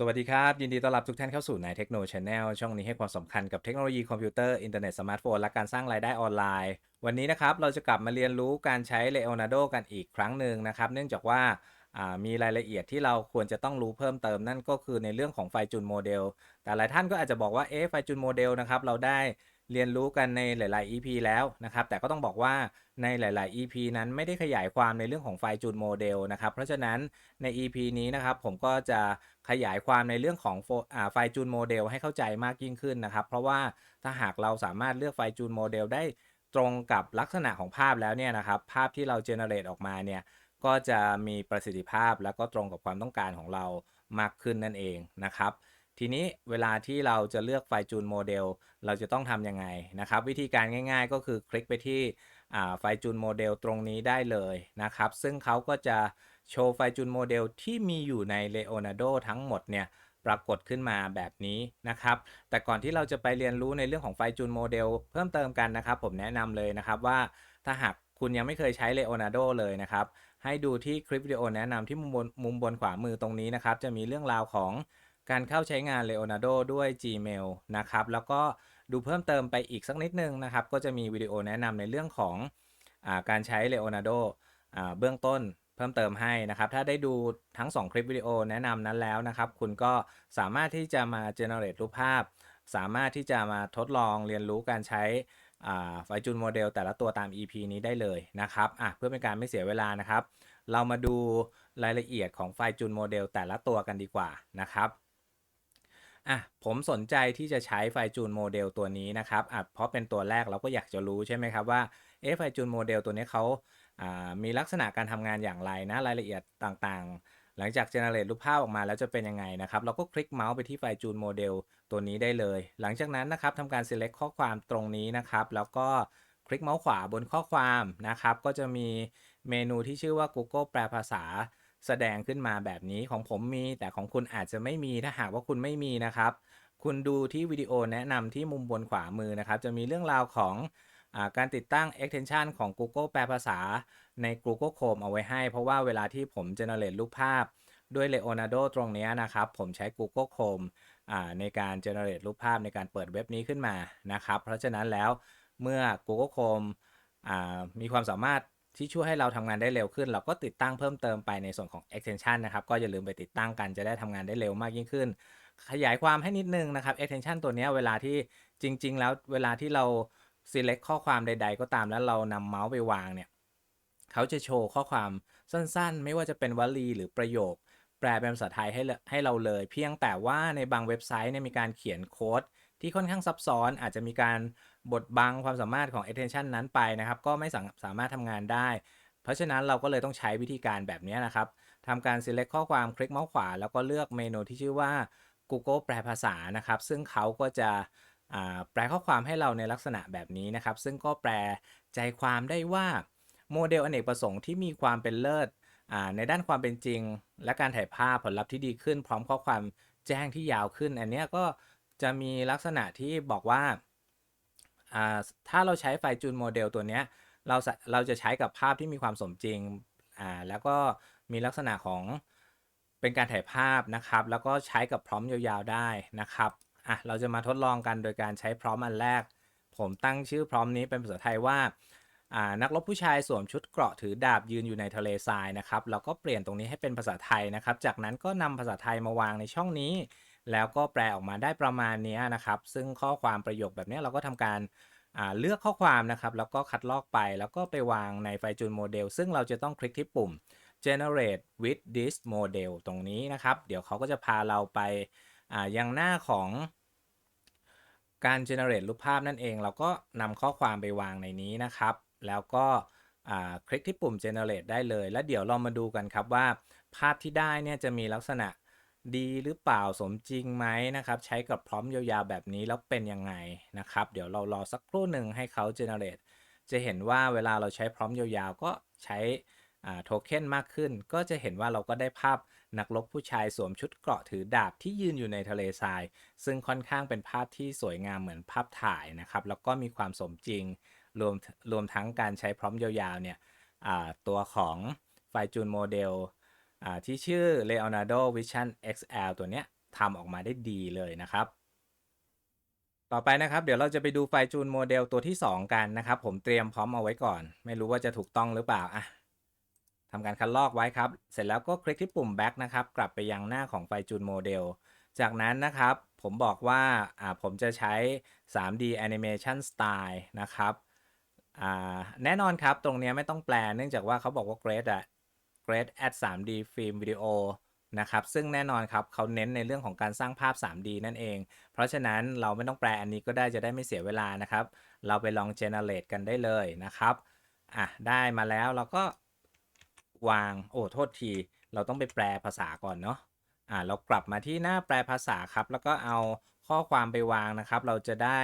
สวัสดีครับ ยินดีต้อนรับทุกท่านเข้าสู่นายเทคโนช n แนลช่องนี้ให้ความสำคัญกับเทคโนโลยีคอมพิวเตอร์ อินเทอร์เน็ตสมาร์ทโฟน และการสร้างรายได้ออนไลน์ วันนี้นะครับ เราจะกลับมาเรียนรู้การใช้ Leonardo กันอีกครั้งหนึ่งนะครับ เนื่องจากว่ามีรายละเอียดที่เราควรจะต้องรู้เพิ่มเติมนั่นก็คือในเรื่องของไฟจูนโมเดลแต่หลายท่านก็อาจจะบอกว่าเอ๊ะไฟจูนโมเดลนะครับเราได้ เรียนรู้กันในหลาย ๆ EP แล้วนะครับ แต่ก็ต้องบอกว่าในหลาย ๆ EP นั้นไม่ได้ขยายความในเรื่องของไฟจูนโมเดลนะครับ เพราะฉะนั้นใน EP นี้นะครับผมก็จะขยายความในเรื่องของไฟจูนโมเดลให้เข้าใจมากยิ่งขึ้นนะครับ เพราะว่าถ้าหากเราสามารถเลือกไฟจูนโมเดลได้ตรงกับลักษณะของภาพแล้วเนี่ยนะครับ ภาพที่เราเจเนเรตออกมาเนี่ยก็จะมีประสิทธิภาพแล้วก็ตรงกับความต้องการของเรามากขึ้นนั่นเองนะครับ ทีนี้เวลาที่เราจะเลือกไฟจูนโมเดล เราจะต้องทำยังไงนะครับ วิธีการง่าย ๆ ก็คือคลิกไปที่ไฟจูนโมเดลตรงนี้ได้เลยนะครับ ซึ่งเขาก็จะโชว์ไฟจูนโมเดลที่มีอยู่ใน Leonardo ทั้งหมดเนี่ยปรากฏขึ้นมาแบบนี้นะครับ แต่ก่อนที่เราจะไปเรียนรู้ในเรื่องของไฟจูนโมเดลเพิ่มเติมกันนะครับ ผมแนะนำเลยนะครับว่าถ้าหากคุณยังไม่เคยใช้ Leonardo เลยนะครับ ให้ดูที่คลิปวิดีโอแนะนำที่มุมบนมุมบนขวามือตรงนี้นะครับ จะมีเรื่องราวของ การเข้าใช้งาน Leonardo ด้วย Gmail นะครับ แล้วก็ดูเพิ่มเติมไปอีกสักนิดนึงนะครับ ก็จะมีวิดีโอแนะนำในเรื่องของอการใช้ Leonardo เบื้องต้นเพิ่มเติมให้นะครับ ถ้าได้ดูทั้ง 2 คลิปวิดีโอแนะนำนั้นแล้วนะครับ คุณก็สามารถที่จะมา generate รูปภาพ สามารถที่จะมาทดลองเรียนรู้การใช้ไฟจูนโมเดลแต่ละตัวตาม EP นี้ได้เลยนะครับอะเพื่อเป็นการไม่เสียเวลานะครับ เรามาดูรายละเอียดของไฟจูนโมเดลแต่ละตัวกันดีกว่านะครับ อะผมสนใจที่จะใช้ไฟจูนโมเดลตัวนี้นะครับอะเพราะเป็นตัวแรกเราก็อยากจะรู้ใช่ไหมครับว่าเอ๊ะไฟจูนโมเดลตัวนี้เขาอ่ามีลักษณะการทำงานอย่างไรนะรายละเอียดต่างๆ หลังจากเจเนเรตรูปภาพออกมาแล้วจะเป็นยังไงนะครับ เราก็คลิกเมาส์ไปที่ไฟจูนโมเดลตัวนี้ได้เลย หลังจากนั้นนะครับทำการ select ข้อความตรงนี้นะครับ แล้วก็คลิกเมาส์ขวาบนข้อความนะครับ ก็จะมีเมนูที่ชื่อว่า Google แปลภาษา แสดงขึ้นมาแบบนี้ของผมมี แต่ของคุณอาจจะไม่มีถ้าหากว่าคุณไม่มีนะครับ คุณดูที่วิดีโอแนะนำที่มุมบนขวามือนะครับ จะมีเรื่องราวของอาการติดตั้ง extension ของ Google แปลภาษาใน Google Chrome เอาไว้ให้ เพราะว่าเวลาที่ผม generate รูปภาพด้วย Leonardo ตรงนี้นะครับ ผมใช้ Google Chrome ในการ generate รูปภาพในการเปิดเว็บนี้ขึ้นมานะครับ เพราะฉะนั้นแล้วเมื่อ Google Chrome อมีความสามารถ ที่ช่วยให้เราทำงานได้เร็วขึ้น เราก็ติดตั้งเพิ่มเติมไปในส่วนของ extension นะครับ ก็อย่าลืมไปติดตั้งกันจะได้ทำงานได้เร็วมากยิ่งขึ้น ขยายความให้นิดนึงนะครับ extension ตัวนี้เวลาที่จริง ๆ แล้วเวลาที่เรา select ข้อความใด ๆ ก็ตามแล้วเรานำเมาส์ไปวางเนี่ยเขาจะโชว์ข้อความสั้นๆ ไม่ว่าจะเป็นวลีหรือประโยค แปลเป็นภาษาไทยให้เลให้เราเลย เพียงแต่ว่าในบางเว็บไซต์เนี่ยมีการเขียนโค้ดที่ค่อนข้างซับซ้อนอาจจะมีการบดบังความสามารถของ extension นั้นไปนะครับ ก็ไม่สาสามารถทำงานได้ เพราะฉะนั้นเราก็เลยต้องใช้วิธีการแบบนี้นะครับทำการ select ข้อความคลิกเมาส์ขวา แล้วก็เลือกเมนูที่ชื่อว่า Google แปลภาษานะครับ ซึ่งเขาก็จะแปลข้อความให้เราในลักษณะแบบนี้นะครับ ซึ่งก็แปลใจความได้ว่าโมเดลอเนกประสงค์ที่มีความเป็นเลิศในด้านความเป็นจริง และการถ่ายภาพผลลัพธ์ที่ดีขึ้น พร้อมข้อความแจ้งที่ยาวขึ้น อันนี้ก็จะมีลักษณะที่บอกว่า อ่าถ้าเราใช้ไฟจูนโมเดลตัวเนี้ยเราเราจะใช้กับภาพที่มีความสมจริงอ่าแล้วก็มีลักษณะของเป็นการถ่ายภาพนะครับ แล้วก็ใช้กับพร้อมยาวๆได้นะครับอะเราจะมาทดลองกันโดยการใช้พร้อมอันแรก ผมตั้งชื่อพร้อมนี้เป็นภาษาไทยว่าอ่านักรบผู้ชายสวมชุดเกราะถือดาบยืนอยู่ในทะเลทรายนะครับ เราก็เปลี่ยนตรงนี้ให้เป็นภาษาไทยนะครับ จากนั้นก็นำภาษาไทยมาวางในช่องนี้ แล้วก็แปลออกมาได้ประมาณนี้นะครับ ซึ่งข้อความประโยคแบบนี้เราก็ทำการาเลือกข้อความนะครับ แล้วก็คัดลอกไปแล้วก็ไปวางในไฟจูนโมเดลซึ่งเราจะต้องคลิกที่ปุ่ม generate with this model ตรงนี้นะครับ เดี๋ยวเขาก็จะพาเราไปายังหน้าของการ generate รูปภาพนั่นเอง เราก็นำข้อความไปวางในนี้นะครับ แล้วก็คลิกที่ปุ่ม generate ได้เลย แล้วเดี๋ยวเรามาดูกันครับว่าภาพที่ได้เนี่ยจะมีลักษณะ ดีหรือเปล่าสมจริงไหมนะครับ ใช้กับพร้อมยาวๆแบบนี้แล้วเป็นยังไงนะครับ เดี๋ยวเรารอสักครู่หนึ่งให้เขา generate จะเห็นว่าเวลาเราใช้พร้อมยาวๆ ก็ใช้โทเค็นมากขึ้น ก็จะเห็นว่าเราก็ได้ภาพนักรบผู้ชายสวมชุดเกราะถือดาบที่ยืนอยู่ในทะเลทราย ซึ่งค่อนข้างเป็นภาพที่สวยงามเหมือนภาพถ่ายนะครับ แล้วก็มีความสมจริง รวมรวมทั้งการใช้พร้อมยาวๆเนี่ยตัวของไฟจูนโมเดล ที่ชื่อ Leonardo Vision XL ตัวเนี้ยทำออกมาได้ดีเลยนะครับ ต่อไปนะครับ เดี๋ยวเราจะไปดูไฟจูนโมเดลตัวที่ 2 กันนะครับ ผมเตรียมพร้อมเอาไว้ก่อน ไม่รู้ว่าจะถูกต้องหรือเปล่าอะทำการคัดลอกไว้ครับ เสร็จแล้วก็คลิกที่ปุ่ม back นะครับ กลับไปยังหน้าของไฟจูนโมเดล จากนั้นนะครับ ผมบอกว่าอ่าผมจะใช้ 3D Animation Style นะครับแน่นอนครับ ตรงนี้ไม่ต้องแปล เนื่องจากว่าเขาบอกว่า Great อะ Great at 3D Film Video นะครับ ซึ่งแน่นอนครับเขาเน้นในเรื่องของการสร้างภาพ 3D นั่นเอง เพราะฉะนั้นเราไม่ต้องแปลอันนี้ก็ได้จะได้ไม่เสียเวลานะครับ เราไปลอง generate กันได้เลยนะครับ อะ ได้มาแล้วเราก็วาง โอ้โทษที เราต้องไปแปลภาษาก่อนเนาะ อ่าเรากลับมาที่หน้าแปลภาษาครับ แล้วก็เอาข้อความไปวางนะครับ เราจะได้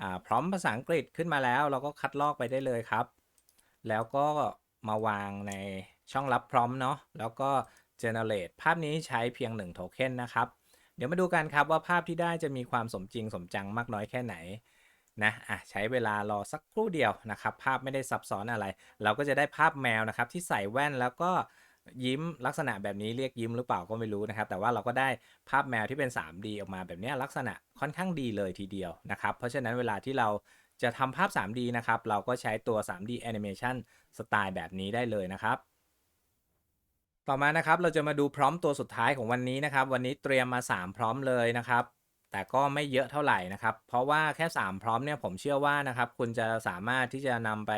อ่าพร้อมภาษาอังกฤษขึ้นมาแล้ว เราก็คัดลอกไปได้เลยครับ แล้วก็มาวางใน ช่องรับพร้อมเนาะแล้วก็ generate ภาพนี้ใช้เพียง 1 โทเค็นนะครับ เดี๋ยวมาดูกันครับว่าภาพที่ได้จะมีความสมจริงสมจังมากน้อยแค่ไหนนะอะใช้เวลารอสักครู่เดียวนะครับ ภาพไม่ได้ซับซ้อนอะไร เราก็จะได้ภาพแมวนะครับ ที่ใส่แว่นแล้วก็ยิ้มลักษณะแบบนี้เรียกยิ้มหรือเปล่าก็ไม่รู้นะครับ แต่ว่าเราก็ได้ภาพแมวที่เป็น 3D ออกมาแบบนี้ลักษณะค่อนข้างดีเลยทีเดียวนะครับ เพราะฉะนั้นเวลาที่เราจะทำภาพ 3D นะครับ เราก็ใช้ตัว 3D Animation สไตล์แบบนี้ได้เลยนะครับ ต่อมานะครับเราจะมาดูพร้อมตัวสุดท้ายของวันนี้นะครับ วันนี้เตรียมมา 3 พร้อมเลยนะครับ แต่ก็ไม่เยอะเท่าไหร่นะครับ เพราะว่าแค่ 3 พร้อมเนี่ยผมเชื่อว่านะครับคุณจะสามารถที่จะนำไป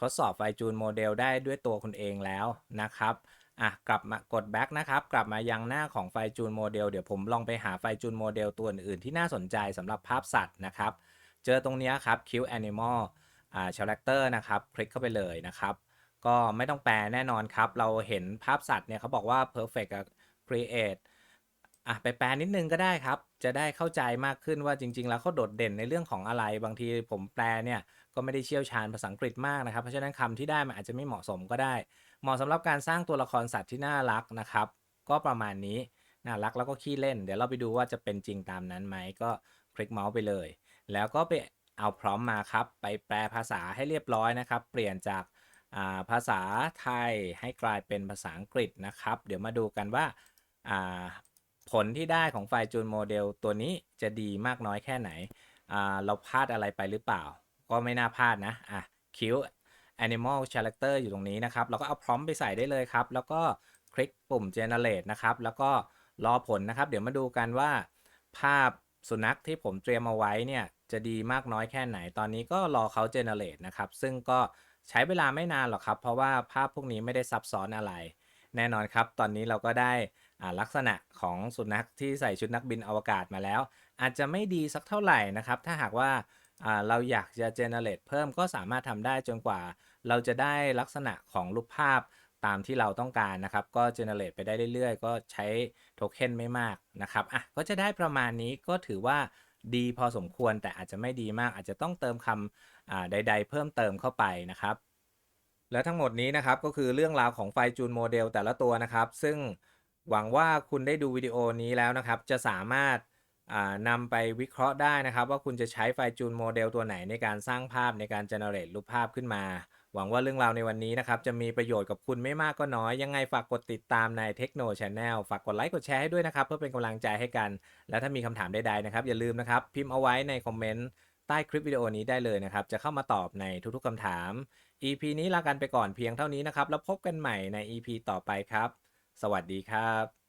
ทดสอบไฟจูนโมเดลได้ด้วยตัวคุณเองแล้วนะครับอะกลับมากด back นะครับ กลับมายังหน้าของไฟจูนโมเดลเดี๋ยวผมลองไปหาไฟจูนโมเดลตัวอื่นๆที่น่าสนใจสำหรับภาพสัตว์นะครับ เจอตรงนี้ครับ Q Animal อ่า Character นะครับ คลิกเข้าไปเลยนะครับ ก็ไม่ต้องแปลแน่นอนครับ เราเห็นภาพสัตว์เนี่ยเขาบอกว่า perfect กับ create อะไปแปลนิดนึงก็ได้ครับ จะได้เข้าใจมากขึ้นว่าจริง ๆ แล้วเขาโดดเด่นในเรื่องของอะไร บางทีผมแปลเนี่ยก็ไม่ได้เชี่ยวชาญภาษาอังกฤษมากนะครับ เพราะฉะนั้นคำที่ได้มันอาจจะไม่เหมาะสมก็ได้ เหมาะสำหรับการสร้างตัวละครสัตว์ที่น่ารักนะครับ ก็ประมาณนี้น่ารักแล้วก็ขี้เล่น เดี๋ยวเราไปดูว่าจะเป็นจริงตามนั้นไหมก็คลิกเมาส์ไปเลย แล้วก็ไปเอาพร้อมมาครับ ไปแปลภาษาให้เรียบร้อยนะครับ เปลี่ยนจาก ภาษาไทยให้กลายเป็นภาษาอังกฤษนะครับ เดี๋ยวมาดูกันว่าาผลที่ได้ของไฟล์จูนโมเดลตัวนี้จะดีมากน้อยแค่ไหน เราพลาดอะไรไปหรือเปล่า ก็ไม่น่าพลาดนะอะคิว Animal Character อยู่ตรงนี้นะครับ เราก็เอาพร้อมไปใส่ได้เลยครับ แล้วก็คลิกปุ่ม Generate นะครับ แล้วก็รอผลนะครับ เดี๋ยวมาดูกันว่า ภาพสุนัขที่ผมเตรียมเอาไว้เนี่ยจะดีมากน้อยแค่ไหน ตอนนี้ก็รอเขา generate นะครับ ซึ่งก็ ใช้เวลาไม่นานหรอกครับ เพราะว่าภาพพวกนี้ไม่ได้ซับซ้อนอะไร แน่นอนครับ ตอนนี้เราก็ได้ลักษณะของสุนัขที่ใส่ชุดนักบินอวกาศมาแล้ว อาจจะไม่ดีสักเท่าไหร่นะครับ ถ้าหากว่าเราอยากจะ generate เพิ่มก็สามารถทำได้จนกว่า เราจะได้ลักษณะของรูปภาพตามที่เราต้องการนะครับ ก็ generate ไปได้เรื่อยๆ ก็ใช้โทเค็นไม่มากนะครับอะก็จะได้ประมาณนี้ก็ถือว่า ดีพอสมควรแต่อาจจะไม่ดีมาก อาจจะต้องเติมคำใด ๆ เพิ่มเติมเข้าไปนะครับ และทั้งหมดนี้นะครับก็คือเรื่องราวของไฟจูนโมเดลแต่ละตัวนะครับ ซึ่งหวังว่าคุณได้ดูวิดีโอนี้แล้วนะครับ จะสามารถนำไปวิเคราะห์ได้นะครับ ว่าคุณจะใช้ไฟจูนโมเดลตัวไหนในการสร้างภาพในการ generate รูปภาพขึ้นมา หวังว่าเรื่องราวในวันนี้นะครับ จะมีประโยชน์กับคุณไม่มากก็น้อย ยังไงฝากกดติดตามใน Techno Channel ฝากกดไลค์กดแชร์ให้ด้วยนะครับ เพื่อเป็นกำลังใจให้กัน และถ้ามีคำถามใดๆนะครับ อย่าลืมนะครับ พิมพ์เอาไว้ในคอมเมนต์ใต้คลิปวิดีโอนี้ได้เลยนะครับ จะเข้ามาตอบในทุกๆคำถาม EP นี้ลากันไปก่อนเพียงเท่านี้นะครับ แล้วพบกันใหม่ใน EP ต่อไปครับ สวัสดีครับ